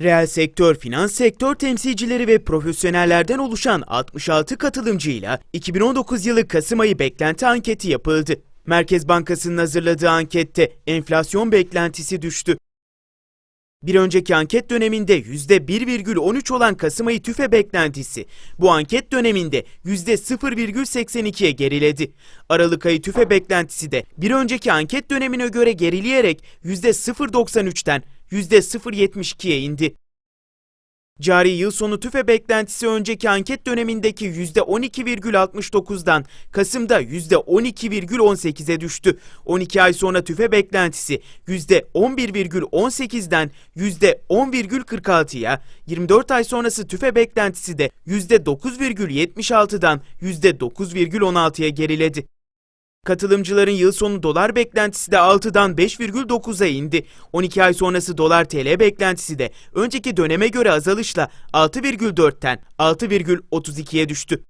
Reel sektör, finans sektör temsilcileri ve profesyonellerden oluşan 66 katılımcıyla 2019 yılı Kasım ayı beklenti anketi yapıldı. Merkez Bankası'nın hazırladığı ankette enflasyon beklentisi düştü. Bir önceki anket döneminde %1,13 olan Kasım ayı tüfe beklentisi bu anket döneminde %0,82'ye geriledi. Aralık ayı tüfe beklentisi de bir önceki anket dönemine göre gerileyerek %0,93'ten %0,72'ye indi. Cari yıl sonu tüfe beklentisi önceki anket dönemindeki %12,69'dan Kasım'da %12,18'e düştü. 12 ay sonra tüfe beklentisi %11,18'den %10,46'ya, 24 ay sonrası tüfe beklentisi de %9,76'dan %9,16'ya geriledi. Katılımcıların yıl sonu dolar beklentisi de 6'dan 5,9'a indi. 12 ay sonrası dolar TL beklentisi de önceki döneme göre azalışla 6,4'ten 6,32'ye düştü.